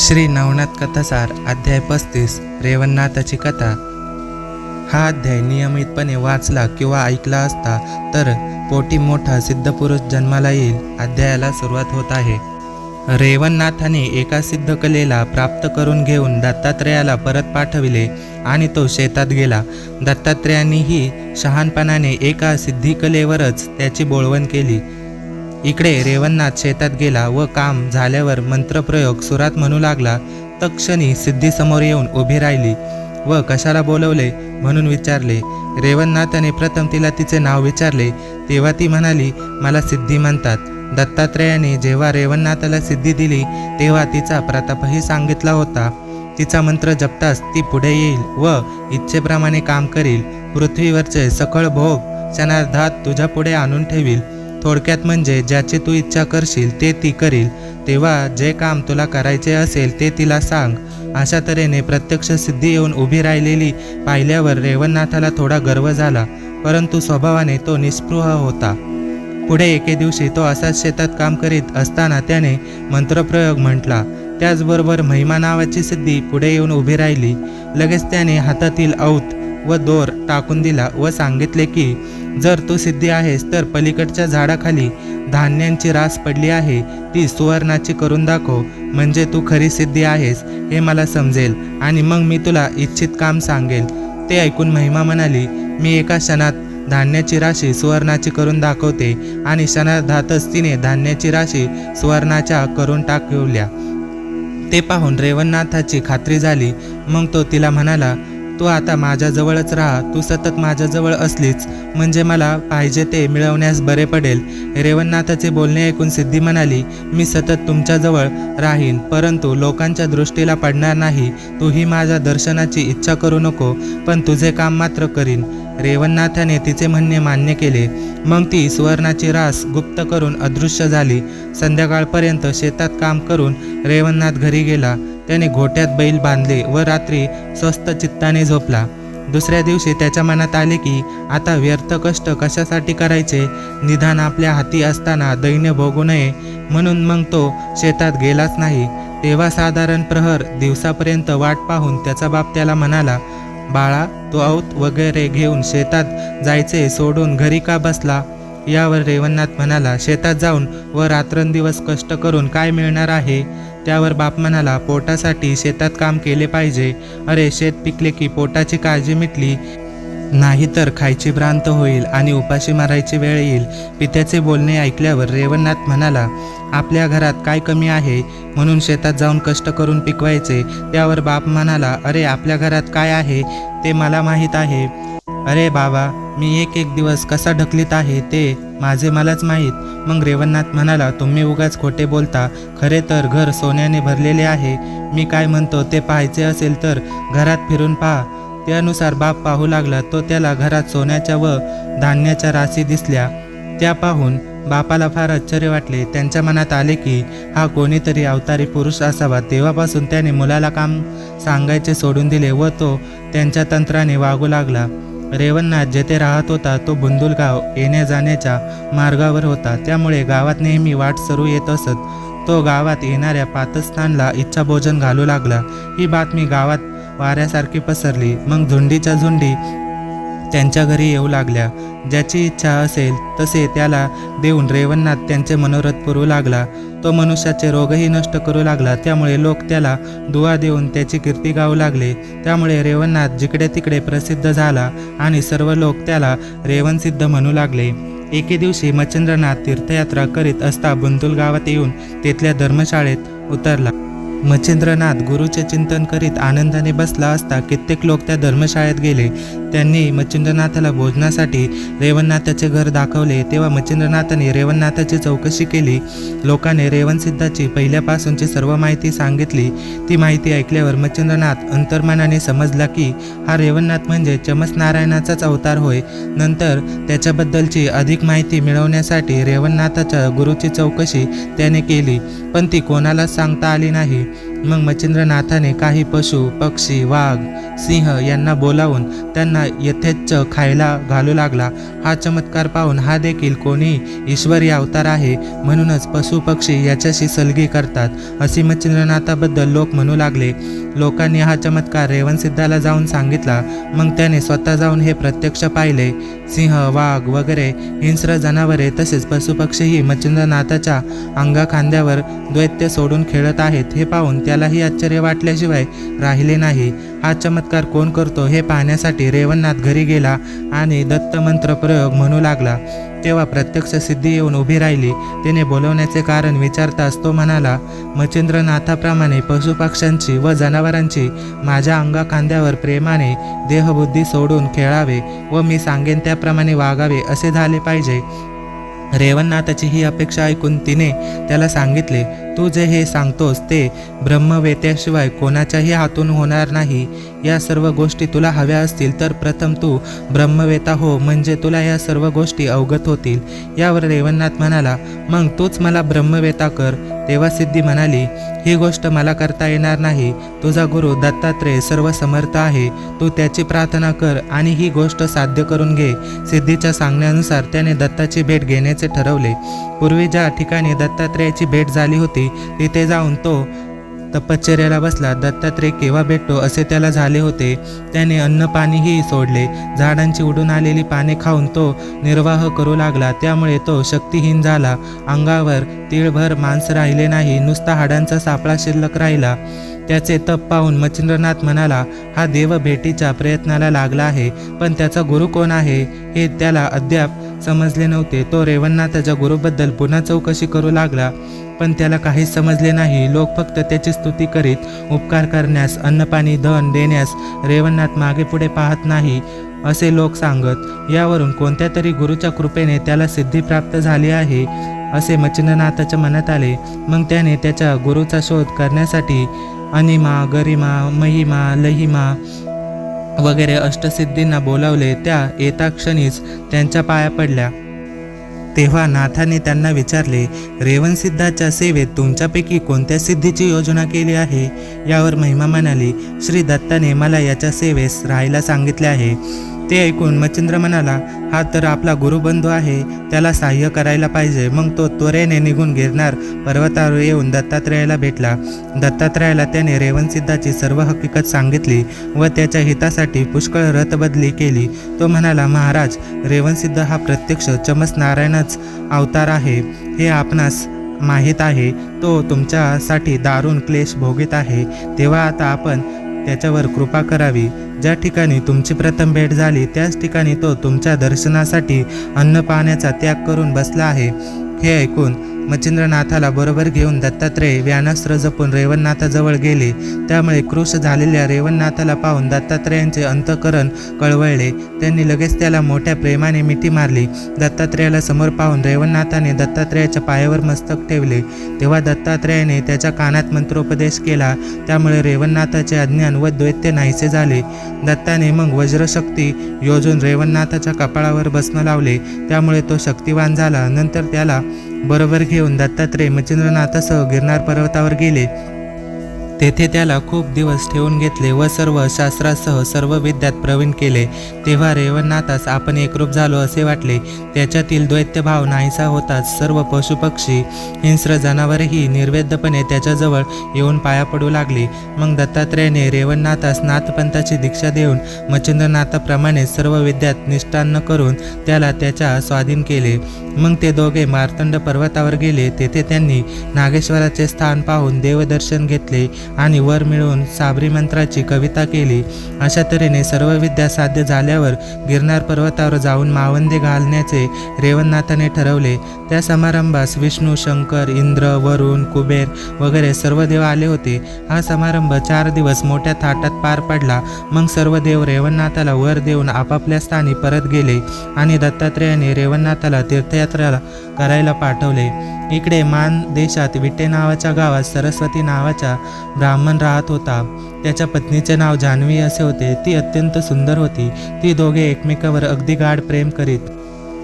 श्री नवनाथ कथासार अध्याय पस्तीस रेवणनाथाची कथा. हा अध्याय नियमितपणे वाचला किंवा ऐकला असता तर पोटी मोठा सिद्धपुरुष जन्माला येईल अध्यायाला सुरुवात होत आहे. रेवणनाथाने एका सिद्ध कलेला प्राप्त करून घेऊन दत्तात्रेयाला परत पाठविले आणि तो शेतात गेला. दत्तात्रेयांनीही शहाणपणाने एका सिद्धिकलेवरच त्याची बोळवण केली. इकडे रेवणनाथ शेतात गेला व काम झाल्यावर मंत्रप्रयोग सुरात म्हणू लागला तक्षणी सिद्धी समोर येऊन उभी राहिली व कशाला बोलवले म्हणून विचारले. रेवणनाथाने प्रथम तिला तिचे नाव विचारले. तेव्हा ती म्हणाली मला सिद्धी म्हणतात. दत्तात्रेयाने जेव्हा रेवणनाथाला सिद्धी दिली तेव्हा तिचा प्रतापही सांगितला होता. तिचा मंत्र जपताच ती पुढे येईल व इच्छेप्रमाणे काम करील. पृथ्वीवरचे सकळ भोग क्षणार्धात तुझ्या पुढे आणून ठेवील. थोडक्यात म्हणजे ज्याची तू इच्छा करशील ते ती करील. तेव्हा जे काम तुला करायचे असेल ते तिला सांग. अशा तऱ्हेने प्रत्यक्ष सिद्धी येऊन उभी राहिलेली पाहिल्यावर रेवणनाथाला थोडा गर्व झाला परंतु स्वभावाने तो निस्पृह होता. पुढे एके दिवशी तो असाच शेतात काम करीत असताना त्याने मंत्रप्रयोग म्हटला. त्याचबरोबर महिमा नावाची सिद्धी पुढे येऊन उभी राहिली. लगेच त्याने हातातील औत व दोर टाकून दिला व सांगितले की जर तू सिद्धी आहेस तर पलीकडच्या झाडाखाली धान्यांची रास पडली आहे ती सुवर्णाची करून दाखव. म्हणजे तू खरी सिद्धी आहेस हे मला समजेल आणि मग मी तुला इच्छित काम सांगेल. ते ऐकून महिमा म्हणाली मी एका क्षणात धान्याची राशी सुवर्णाची करून दाखवते आणि क्षणार्धातच तिने धान्याची राशी सुवर्णाच्या करून टाकवल्या. ते पाहून रेवणनाथाची खात्री झाली. मग तो तिला म्हणाला तू आता माझ्याजवळच राहा. तू सतत माझ्याजवळ असलीच म्हणजे मला पाहिजे ते मिळवण्यास बरे पडेल. रेवणनाथाचे बोलणे ऐकून सिद्धी म्हणाली मी सतत तुमच्याजवळ राहीन परंतु लोकांच्या दृष्टीला पडणार नाही. तूही माझ्या दर्शनाची इच्छा करू नको पण तुझे काम मात्र करीन. रेवणनाथाने तिचे म्हणणे मान्य केले. मग ती सुवर्णाची रास गुप्त करून अदृश्य झाली. संध्याकाळपर्यंत शेतात काम करून रेवणनाथ घरी गेला. त्याने घोट्यात बैल बांधले व रात्री स्वस्त चित्ताने झोपला. दुसऱ्या दिवशी त्याच्या मनात आले की आता व्यर्थ कष्ट कशासाठी करायचे? निदान आपल्या हाती असताना दैन्य भोगू नये. म्हणून मग तो शेतात गेलाच नाही. तेव्हा साधारण प्रहर दिवसापर्यंत वाट पाहून त्याचा बाप त्याला म्हणाला बाळा तू औत वगैरे घेऊन शेतात जायचे सोडून घरी का बसला? यावर रेवणनाथ म्हणाला शेतात जाऊन व रात्रंदिवस कष्ट करून काय मिळणार आहे? त्यावर बाप म्हणाला पोटासाठी शेतात काम केले पाहिजे. अरे शेत पिकले की पोटाची काळजी मिटली. नाही तर खायची भ्रांत होईल आणि उपाशी मारायची वेळ येईल. पित्याचे बोलणे ऐकल्यावर रेवणनाथ म्हणाला आपल्या घरात काय कमी आहे? म्हणून शेतात जाऊन कष्ट करून पिकवायचे. त्यावर बाप म्हणाला अरे आपल्या घरात काय आहे? ते मला माहीत आहे. अरे बाबा मी एक एक दिवस कसा ढकलीत आहे ते माझे मलाच माहीत. मग रेवणनाथ म्हणाला तुम्ही उगाच खोटे बोलता. खरे तर घर सोन्याने भरलेले आहे. मी काय म्हणतो ते पाहायचे असेल तर घरात फिरून पहा. त्यानुसार बाप पाहू लागला तो त्याला घरात सोन्याच्या व धान्याच्या राशी दिसल्या. त्या पाहून बापाला फार आश्चर्य वाटले. त्यांच्या मनात आले की हा कोणीतरी अवतारी पुरुष असावा. तेव्हापासून त्याने मुलाला काम सांगायचे सोडून दिले व तो त्यांच्या तंत्राने वागू लागला. रेवणनाथ जेथे राहत होता तो बुंदुलगाव येण्या जाण्याच्या मार्गावर होता. त्यामुळे गावात नेहमी वाट सरू येत असत. तो गावात येणाऱ्या पातस्थानला इच्छाभोजन घालू लागला. ही बातमी गावात वाऱ्यासारखी पसरली. मग झुंडीच्या झुंडी त्यांच्या घरी येऊ लागल्या. ज्याची इच्छा असेल तसे त्याला देऊन रेवणनाथ त्यांचे मनोरथ पुरवू लागला. तो मनुष्याचे रोगही नष्ट करू लागला. त्यामुळे लोक त्याला दुवा देऊन त्याची कीर्ती गाऊ लागले. त्यामुळे रेवणनाथ जिकडे तिकडे प्रसिद्ध झाला आणि सर्व लोक त्याला रेवणसिद्ध म्हणू लागले. एके दिवशी मच्छिंद्रनाथ तीर्थयात्रा करीत असता बुंदुल गावात येऊन तिथल्या धर्मशाळेत उतरला. मच्छिंद्रनाथ गुरुचे चिंतन करीत आनंदाने बसला असता कित्येक लोक त्या धर्मशाळेत गेले. त्यांनी मच्छिंद्रनाथाला भोजनासाठी रेवणनाथाचे घर दाखवले. तेव्हा मच्छिंद्रनाथाने रेवणनाथाची चौकशी केली. लोकांनी रेवणसिद्धाची पहिल्यापासूनची सर्व माहिती सांगितली. ती माहिती ऐकल्यावर मच्छिंद्रनाथ अंतर्मनाने समजला की हा रेवणनाथ म्हणजे चमस नारायणाचाच अवतार होय. नंतर त्याच्याबद्दलची अधिक माहिती मिळवण्यासाठी रेवणनाथाच्या गुरुची चौकशी त्याने केली. पण ती कोणालाच सांगता आली नाही. मग मच्छिंद्रनाथाने काही पशु पक्षी वाघ सिंह यांना बोलावून त्यांना यथेच्छ खायला घालू लागला. हा चमत्कार पाहून हा देखील कोणी ईश्वरी अवतार आहे म्हणूनच पशु पक्षी याच्याशी सलगी करतात असे मच्छिंद्रनाथाबद्दल लोक म्हणू लागले. लोकांनी हा चमत्कार रेवणसिद्धाला जाऊन सांगितला. मग त्याने स्वतः जाऊन हे प्रत्यक्ष पाहिले. सिंह वाघ वगैरे हिंस्र जनावरे तसेच पशुपक्षीही मच्छिंद्रनाथाच्या अंगा खांद्यावर द्वैत्य सोडून खेळत आहेत हे पाहून त्यालाही आश्चर्य वाटल्याशिवाय राहिले नाही. हा चमत्कार कोण करतो हे पाहण्यासाठी रेवणनाथ घरी गेला आणि दत्तमंत्र प्रयोग म्हणू लागला. तेव्हा प्रत्यक्ष सिद्धी येऊन उभी राहिली. तिने बोलवण्याचे कारण विचारताच तो म्हणाला मच्छिंद्रनाथाप्रमाणे पशुपक्ष्यांची व जनावरांची माझ्या अंगा खांद्यावर प्रेमाने देहबुद्धी सोडून खेळावे व मी सांगेन त्याप्रमाणे वागावे असे झाले पाहिजे. रेवणनाथाची ही अपेक्षा ऐकून तिने त्याला सांगितले तू जे हे सांगतोस ते ब्रह्मवेत्याशिवाय कोणाच्याही हातून होणार नाही. या सर्व गोष्टी तुला हव्या असतील तर प्रथम तू ब्रह्मवेता हो म्हणजे तुला या सर्व गोष्टी अवगत होतील. यावर रेवणनाथ म्हणाला मग तूच मला ब्रह्मवेता कर. तेव्हा सिद्धी म्हणाली ही गोष्ट मला करता येणार नाही. तुझा गुरु दत्तात्रेय सर्व समर्थ आहे. तू त्याची प्रार्थना कर आणि ही गोष्ट साध्य करून घे. सिद्धीच्या सांगण्यानुसार त्याने दत्ताची भेट घेण्याचे ठरवले. पूर्वी ज्या ठिकाणी दत्तात्रेयाची भेट झाली होती तिथे जाऊन तो तपश्चर्याला बसला. दत्तात्रेय केव्हा भेटतो असे त्याला झाले होते. त्याने अन्न पाणीही सोडले. झाडांची उडून आलेली पाने खाऊन तो निर्वाह करू लागला. त्यामुळे तो शक्तिहीन झाला. अंगावर तिळभर मांस राहिले नाही. नुसता हाडांचा सापळा शिल्लक राहिला. त्याचे तप पाहून मच्छिंद्रनाथ म्हणाला हा देव भेटीच्या प्रयत्नाला लागला आहे. पण त्याचा गुरु कोण आहे? हे त्याला अद्याप समजले नव्हते. तो रेवणनाथाच्या गुरुबद्दल पुन्हा चौकशी करू लागला पण त्याला काहीच समजले नाही. लोक फक्त त्याची स्तुती करीत उपकार करण्यास अन्नपाणी धन देण्यास रेवणनाथ मागे पुढे पाहत नाही असे लोक सांगत यावरून कोणत्या तरी गुरुच्या कृपेने त्याला सिद्धी प्राप्त झाली आहे? असे मच्छिंद्रनाथाच्या मनात आले. मग त्याने त्याच्या गुरुचा शोध करण्यासाठी अनिमा गरिमा महिमा लहिमा वगैरे अष्टसिद्धींना बोलावले त्या येता क्षणीच त्यांच्या पाया पडल्या. तेव्हा नाथाने त्यांना विचारले रेवणसिद्धाच्या सेवेत तुमच्यापैकी कोणत्या सिद्धीची योजना केली आहे? यावर महिमा म्हणाली श्री दत्ताने मला याच्या सेवेस राहायला सांगितले आहे. ते ऐकून मच्छिंद्र म्हणाला हा तर आपला गुरुबंधू आहे त्याला सहाय्य करायला पाहिजे. मग तो त्वरेने निघून गिरणार. पर्वतावर येऊन दत्तात्रेयाला भेटला. दत्तात्रेयाला त्याने रेवणसिद्धाची सर्व हकीकत सांगितली व त्याच्या हितासाठी पुष्कळ रथबदली केली. तो म्हणाला महाराज रेवणसिद्ध हा प्रत्यक्ष चमस नारायणच अवतार आहे. हे आपणास माहीत आहे. तो तुमच्यासाठी दारुण क्लेश भोगीत आहे. तेव्हा आता आपण त्याच्यावर कृपा करावी. ज्या ठिकाणी तुमची प्रथम भेट झाली त्याच ठिकाणी तो तुमच्या दर्शनासाठी अन्न पाण्याचा त्याग करून बसला आहे. हे ऐकून मच्छिंद्रनाथाला बरोबर घेऊन दत्तात्रेय व्यानास्त्र जपून रेवणनाथाजवळ गेले. त्यामुळे क्रूश झालेल्या रेवणनाथाला पाहून दत्तात्रेयांचे अंतकरण कळवळले. त्यांनी लगेच त्याला मोठ्या प्रेमाने मिठी मारली. दत्तात्रेयाला समोर पाहून रेवणनाथाने दत्तात्रेयाच्या पायावर मस्तक ठेवले. तेव्हा दत्तात्रेयाने त्याच्या कानात मंत्रोपदेश केला. त्यामुळे रेवणनाथाचे अज्ञान व द्वैत्य नाहीसे झाले. दत्ताने मग वज्रशक्ती योजून रेवणनाथाच्या कपाळावर बसणं लावले. त्यामुळे तो शक्तिवान झाला. नंतर त्याला बरोबर घेऊन दत्तात्रेय मच्छिंद्रनाथासह गिरनार पर्वतावर गेले. तेथे त्याला खूप दिवस ठेवून घेतले व सर्व शास्त्रासह सर्व विद्यात प्रवीण केले. तेव्हा रेवणनाथास आपण एकरूप झालो असे वाटले. त्याच्यातील द्वैत्यभाव नाहीसा होताच सर्व पशुपक्षी हिंस्र जनावरही निर्वेद्यपणे त्याच्याजवळ येऊन पाया पडू लागली. मग दत्तात्रेयाने रेवणनाथास नाथपंथाची दीक्षा देऊन मच्छिंद्रनाथाप्रमाणे सर्व विद्यात निष्ठान्न करून त्याला त्याच्या स्वाधीन केले. मग ते दोघे मार्तंड पर्वतावर गेले. तेथे त्यांनी नागेश्वराचे स्थान पाहून देवदर्शन घेतले. आणि वर मिळवून साबरी मंत्राची कविता केली. अशा तऱ्हेने सर्व विद्या साध्य झाल्यावर गिरनार पर्वतावर जाऊन मावंदे घालण्याचे रेवणनाथाने ठरवले. त्या समारंभास विष्णू शंकर इंद्र वरुण कुबेर वगैरे सर्व देव आले होते. हा समारंभ चार दिवस मोठ्या थाटात पार पडला. मग सर्व देव रेवणनाथाला वर देऊन आपापल्या स्थानी परत गेले आणि दत्तात्रेयाने रेवणनाथाला तीर्थयात्रा करायला पाठवले. इकडे मान देशात विटे नावाच्या गावात सरस्वती नावाचा ब्राह्मण राहत होता. त्याच्या पत्नीचे नाव जान्हवी असे होते. ती अत्यंत सुंदर होती. ती दोघे एकमेकावर अगदी गाढ प्रेम करीत.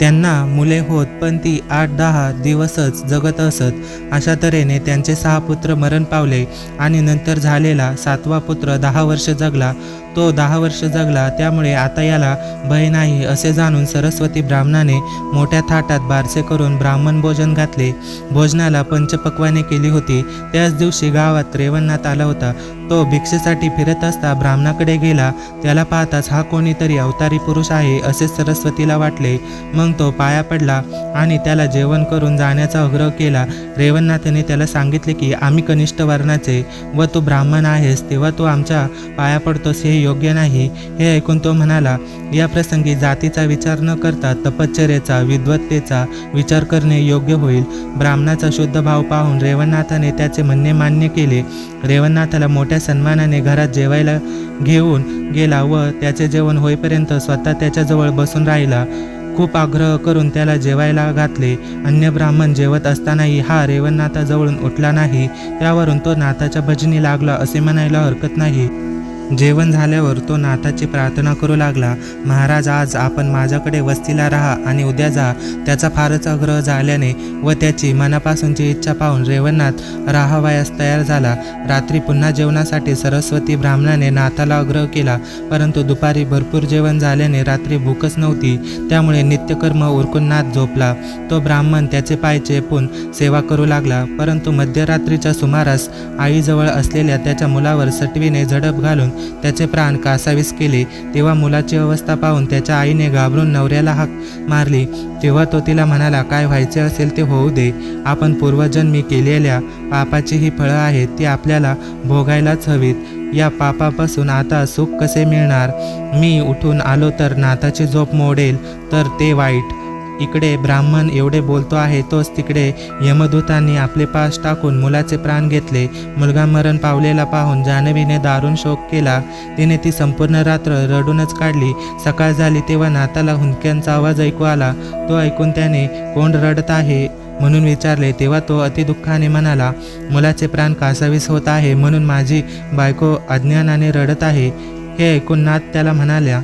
त्यांना मुले होत पण ती आठ दहा दिवसच जगत असत. अशा तऱ्हेने त्यांचे सहा पुत्र मरण पावले आणि नंतर झालेला सातवा पुत्र दहा वर्ष जगला. तो दहा वर्ष जगला त्यामुळे आता याला भय नाही असे जाणून सरस्वती ब्राह्मणाने मोठ्या थाटात बारसे करून ब्राह्मण भोजन घातले. भोजनाला पंचपक्वाने केली होती. त्याच दिवशी गावात रेवणनाथ आला होता. तो भिक्षेसाठी फिरत असता ब्राह्मणाकडे गेला. त्याला पाहताच हा कोणीतरी अवतारी पुरुष आहे असे सरस्वतीला वाटले. मग तो पाया पडला आणि त्याला जेवण करून जाण्याचा आग्रह केला. रेवणनाथाने त्याला सांगितले की आम्ही कनिष्ठ वर्णाचे व तू ब्राह्मण आहेस तेव्हा तू आमच्या पाया पडतोस हे योग्य नाही हे ऐकून तो म्हणाला या प्रसंगी जातीचा विचार न करता तपश्चर्याचा विद्वत्तेचा विचार करणे योग्य होईल. ब्राह्मणाचा शुद्ध भाव पाहून रेवणनाथाने त्याचे म्हणणे मान्य केले. रेवणनाथाला मोठ्या सन्मानाने घरात जेवायला घेऊन गेला व त्याचे जेवण होईपर्यंत स्वतः त्याच्याजवळ बसून राहिला. खूप आग्रह करून त्याला जेवायला घातले. अन्य ब्राह्मण जेवत असतानाही हा रेवणनाथाजवळून उठला नाही. त्यावरून तो नाथाच्या भजनी लागला असे म्हणायला हरकत नाही. जेवण झाल्यावर तो नाथाची प्रार्थना करू लागला महाराज आज आपण माझ्याकडे वस्तीला राहा आणि उद्या जा. त्याचा फारच आग्रह झाल्याने व त्याची मनापासूनची इच्छा पाहून रेवणनाथ राहावयास तयार झाला. रात्री पुन्हा जेवणासाठी सरस्वती ब्राह्मणाने नाथाला आग्रह केला परंतु दुपारी भरपूर जेवण झाल्याने रात्री भूकच नव्हती. त्यामुळे नित्यकर्म उरकून नाथ झोपला. तो ब्राह्मण त्याचे पाय चेपून सेवा करू लागला परंतु मध्यरात्रीच्या सुमारास आईजवळ असलेल्या त्याच्या मुलावर सटवीने झडप घालून त्याचे प्राण कासावीस केले. तेव्हा मुलाची अवस्था पाहून त्याच्या आईने घाबरून नवऱ्याला हाक मारली. तेव्हा तो तिला म्हणाला काय व्हायचे असेल ते होऊ दे. आपण पूर्वजन्मी केलेल्या पापाची ही फळं आहेत ती आपल्याला भोगायलाच हवीत. या पापापासून आता सुख कसे मिळणार? मी उठून आलो तर नाथाची झोप मोडेल तर ते वाईट. इकडे ब्राह्मण एवढे बोलतो आहे तोच तिकडे यमदूतांनी आपले पास टाकून मुलाचे प्राण घेतले. मुलगा मरण पावलेला पाहून जान्हवीने दारुण शोक केला. तिने ती संपूर्ण रात्र रडूनच काढली. सकाळ झाली तेव्हा नाताला हुंदक्यांचा आवाज ऐकू आला. तो ऐकून त्याने कोण रडत आहे? म्हणून विचारले. तेव्हा तो अतिदुःखाने म्हणाला मुलाचे प्राण कासावीस होत आहे म्हणून माझी बायको अज्ञानाने रडत आहे. हे ऐकून नाथ त्याला म्हणाल्या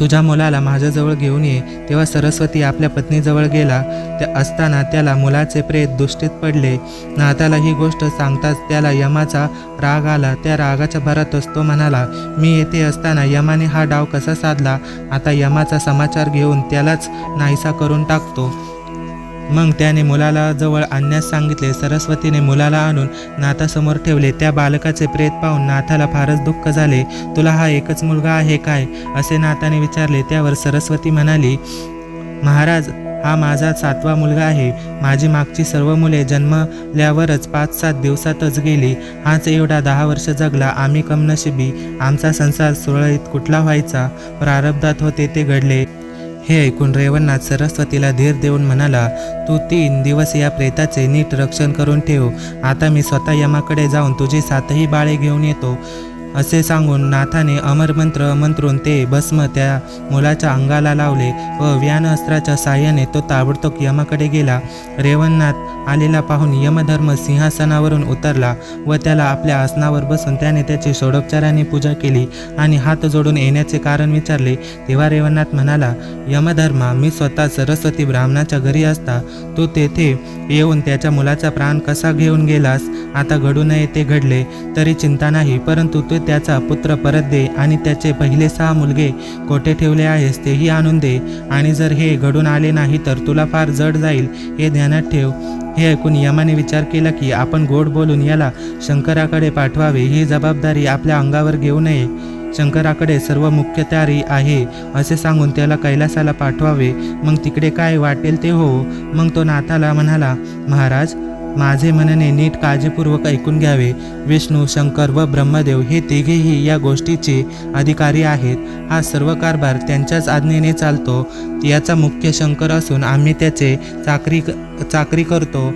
तुझ्या मुलाला माझ्याजवळ घेऊन ये. तेव्हा सरस्वती आपल्या पत्नीजवळ गेला. त्या असताना त्याला मुलाचे प्रेत दुष्टीत पडले. नाथाला ही गोष्ट सांगताच त्याला यमाचा राग आला. त्या रागाच्या भरातच तो म्हणाला मी येथे असताना यमाने हा डाव कसा साधला? आता यमाचा समाचार घेऊन त्यालाच नाहीसा करून टाकतो. मग त्याने मुलाला जवळ आणण्यास सांगितले. सरस्वतीने मुलाला आणून नाथासमोर ठेवले. त्या बालकाचे प्रेत पाहून नाथाला फारच दुःख झाले. तुला हा एकच मुलगा आहे काय? असे नाथाने विचारले. त्यावर सरस्वती म्हणाली महाराज हा माझा सातवा मुलगा आहे. माझी मागची सर्व मुले जन्मल्यावरच पाच सात दिवसातच गेली. हाच एवढा दहा वर्ष जगला. आम्ही कमनशिबी. आमचा संसार सुरळीत कुठला व्हायचा? प्रारब्धात होते ते घडले. हे ऐकून रेवणनाथ सरस्वतीला धीर देऊन म्हणाला तू तीन दिवस या प्रेताचे नीट रक्षण करून ठेव. आता मी स्वतः यमाकडे जाऊन तुझी सातही बाळे घेऊन येतो. असे सांगून नाथाने अमरमंत्र मंत्रून ते भस्म त्या मुलाच्या अंगाला लावले व व्यान अस्त्राच्या साह्याने तो ताबडतोब यमाकडे गेला. रेवणनाथ आलेला पाहून यमधर्म सिंहासनावरून उतरला व त्याला आपल्या आसनावर बसून त्याने त्याची षोडोपचाराने पूजा केली आणि हात जोडून येण्याचे कारण विचारले. तेव्हा रेवणनाथ म्हणाला यमधर्मा मी स्वतः सरस्वती ब्राह्मणाच्या घरी असता. तू तेथे येऊन त्याच्या मुलाचा प्राण कसा घेऊन गेलास? आता घडू नये ते घडले तरी चिंता नाही परंतु तू त्याचा पुत्र परत दे आणि त्याचे पहिले सहा मुलगे कोठे ठेवले आहेस तेही आणून दे. आणि जर हे घडून आले नाही तर तुला फार जड जाईल. हे ध्यानात ठेव. हे ऐकून यमाने विचार केला की आपण गोड बोलून याला शंकराकडे पाठवावे. ही जबाबदारी आपल्या अंगावर घेऊ नये. शंकराकडे सर्व मुख्य तयारी आहे असे सांगून त्याला कैलासाला पाठवावे. मग तिकडे काय वाटेल ते हो. मग तो नाथाला म्हणाला महाराज माझे म्हणणे नीट काळजीपूर्वक ऐकून घ्यावे. विष्णू शंकर व ब्रह्मदेव हे तिघेही या गोष्टीचे अधिकारी आहेत. हा सर्व कारभार त्यांच्याच आज्ञेने चालतो. याचा मुख्य शंकर असून आम्ही त्याचे चाकरी चाकरी करतो.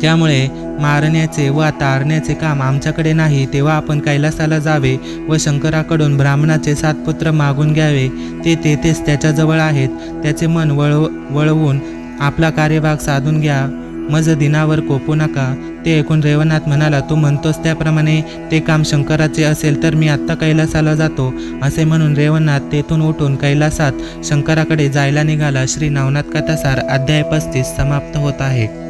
त्यामुळे मारण्याचे व तारण्याचे काम आमच्याकडे नाही तेव्हा आपण कैलासाला जावे व शंकराकडून ब्राह्मणाचे सात पुत्र मागून घ्यावे. ते तेथेच त्याच्याजवळ आहेत. त्याचे मन वळव वळवून आपला कार्यभाग साधून घ्या. मज दिनावर कोपू नका. ते ऐकून रेवनाथ म्हणाला तू म्हणतोस त्याप्रमाणे ते काम शंकराचे असेल तर मी आत्ता कैलासाला जातो. असे म्हणून रेवनाथ तेथून उठून कैलासात शंकराकडे जायला निघाला. श्री नवनाथ कथासार अध्याय पस्तीस समाप्त होत आहे.